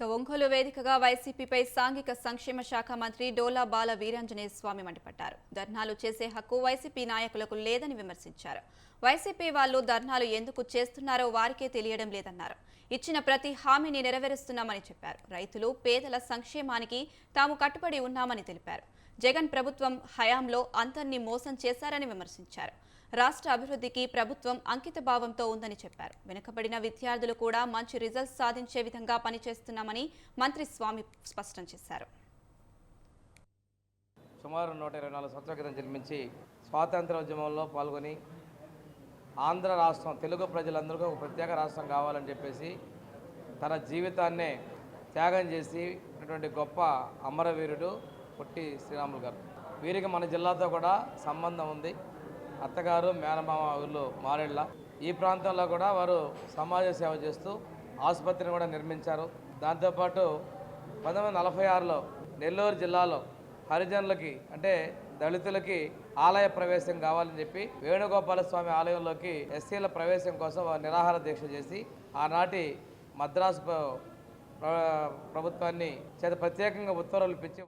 ఇక ఒంగోలు వేదికగా వైసీపీపై సాంఘిక సంక్షేమ శాఖ మంత్రి డోలా బాల వీరాంజనేయ స్వామి మండిపడ్డారు. ధర్నాలు చేసే హక్కు వైసీపీ నాయకులకు లేదని విమర్శించారు. వైసీపీ వాళ్ళు ధర్నాలు ఎందుకు చేస్తున్నారో వారికే తెలియడం లేదన్నారు. ఇచ్చిన ప్రతి హామీని నెరవేరుస్తున్నామని చెప్పారు. రైతులు పేదల సంక్షేమానికి తాము కట్టుబడి ఉన్నామని తెలిపారు. జగన్ ప్రభుత్వం హయాంలో అంతర్ని మోసం చేశారని విమర్శించారు. రాష్ట్ర అభివృద్ధికి ప్రభుత్వం అంకిత భావంతో ఉందని చెప్పారు. వెనుకబడిన విద్యార్థులు కూడా మంచి రిజల్ట్స్ సాధించే విధంగా పనిచేస్తున్నామని మంత్రి స్వామి స్పష్టం చేశారు. సుమారు నూట ఇరవై నాలుగు సంవత్సరాల క్రితం జన్మించి స్వాతంత్ర ఉద్యమంలో పాల్గొని ఆంధ్ర రాష్ట్రం తెలుగు ప్రజలందరికీ ఒక ప్రత్యేక రాష్ట్రం కావాలని చెప్పేసి తన జీవితాన్నే త్యాగం చేసి అటువంటి గొప్ప అమరవీరుడు పొట్టి శ్రీరాములు గారు. వీరికి మన జిల్లాతో కూడా సంబంధం ఉంది. అత్తగారు మేనమామ ఊర్లు మారేళ్ళ. ఈ ప్రాంతంలో కూడా వారు సమాజ సేవ చేస్తూ ఆసుపత్రిని కూడా నిర్మించారు. దాంతోపాటు పంతొమ్మిది వందల నలభై ఆరులో నెల్లూరు జిల్లాలో హరిజనులకి అంటే దళితులకి ఆలయ ప్రవేశం కావాలని చెప్పి వేణుగోపాల స్వామి ఆలయంలోకి ఎస్సీల ప్రవేశం కోసం నిరాహార దీక్ష చేసి ఆనాటి మద్రాసు ప్రభుత్వాన్ని చేత ప్రత్యేకంగా ఉత్తర్వులు పిచ్చి